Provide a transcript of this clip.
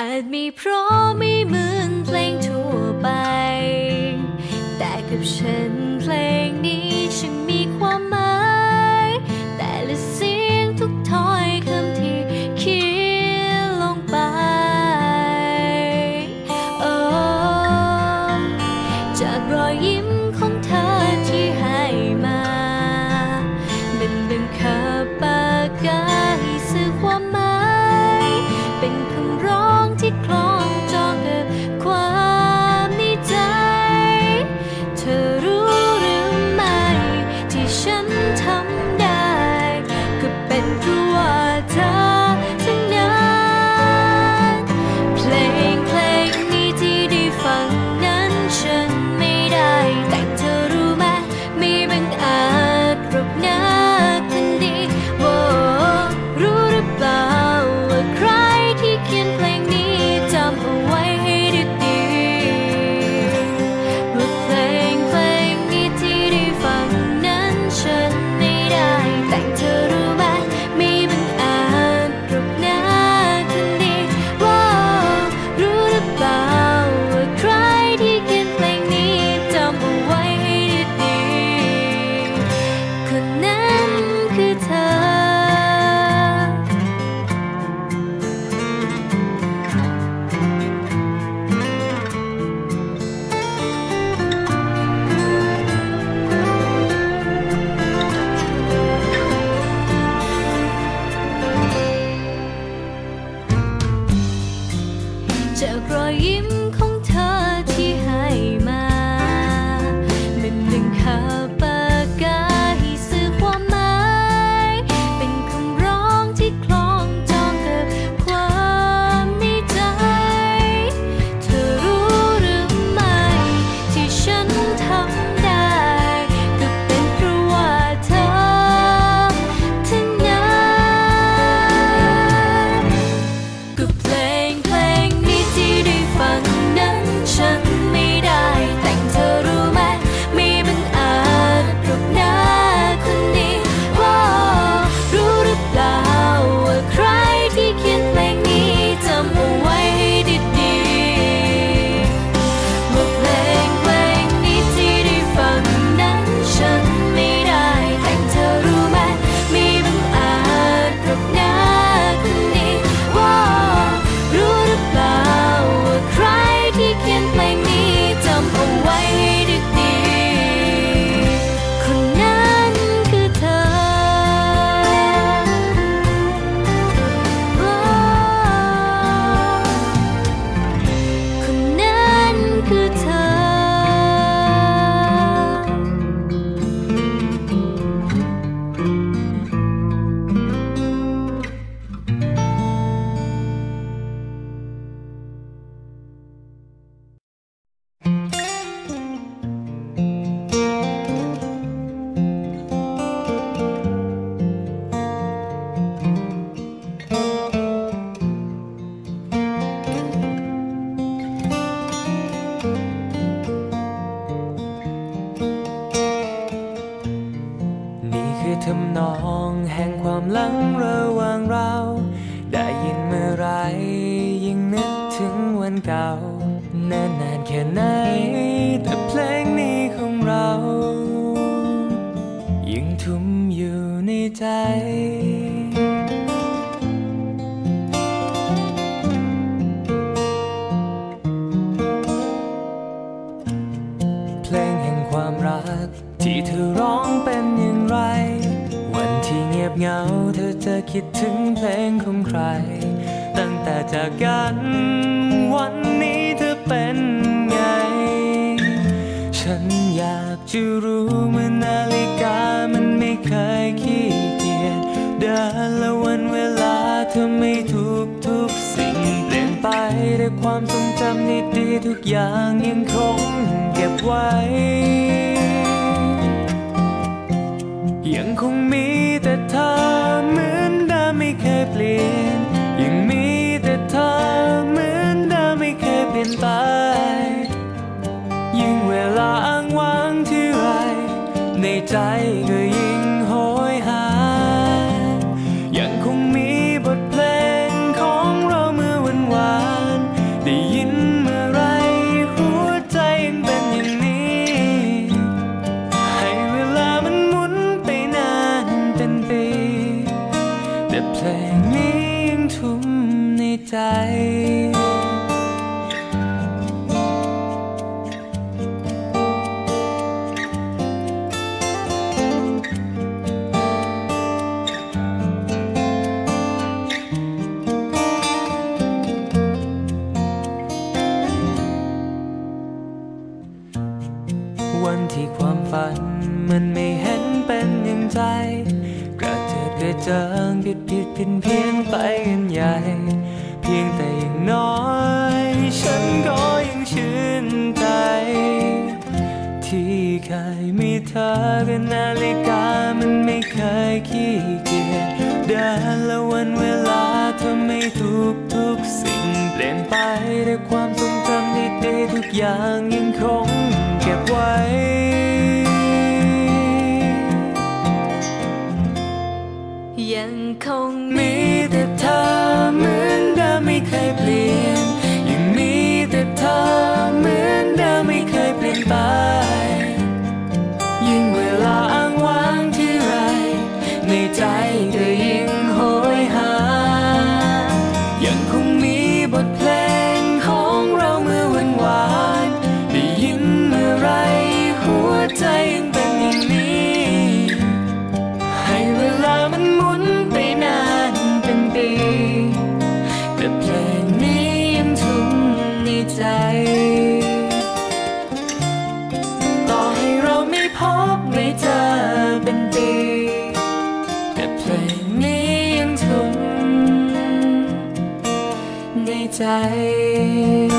อาจมีเพราะไม่เหมือนเพลงทั่วไป แต่กับฉันเพลงนี้ฉันมีความหมาย แต่ละเสียงทุกถ้อยคำที่เขียนลงไป โอ้จากรอยยิ้มของเธอที่ให้มามันดึงขับปากกาให้สื่อความหมาย เป็น จากรอยยิ้ม ถึงวันเก่านานนานแค่ไหน แต่เพลงนี้ของเรา ยังทุ่มอยู่ในใจเพลงแห่งความรัก ที่เธอร้องเป็นอย่างไร วันที่เงียบเหงา เธอจะคิดถึงเพลงของใคร ตั้งแต่จากกัน จะรู้เมื่อนาฬิกามันไม่เคยขี้เกียจเดินและวันเวลาเธอไม่ทุกทุกๆสิ่ง เปลี่ยนไปแต่ความทรงจำดีๆทุกอย่างยังคงเก็บไว้ ยังคงมีแต่เธอเหมือนเดิมไม่เคยเปลี่ยน ยังมีแต่เธอเหมือนเดิมไม่เคยเปลี่ยนไป ในใจก็ยิ่ง วันที่ความฝัน มันไม่เห็นเป็นอย่างใจ กระเจิดกระเจิงผิดผิดผิดเพี้ยนไปกันใหญ่ เพียงแต่อย่างน้อย ฉันก็ยังชื่นใจ ที่เคยมีเธอกับนนาฬิกามันไม่เคยขี้เกียจเดินและวันเวลาเธอไม่ทุกทุกสิ่งเปลี่ยนไปแต่ความทรงจำดีๆทุกอย่างยังคง เก็บไว้ ใจ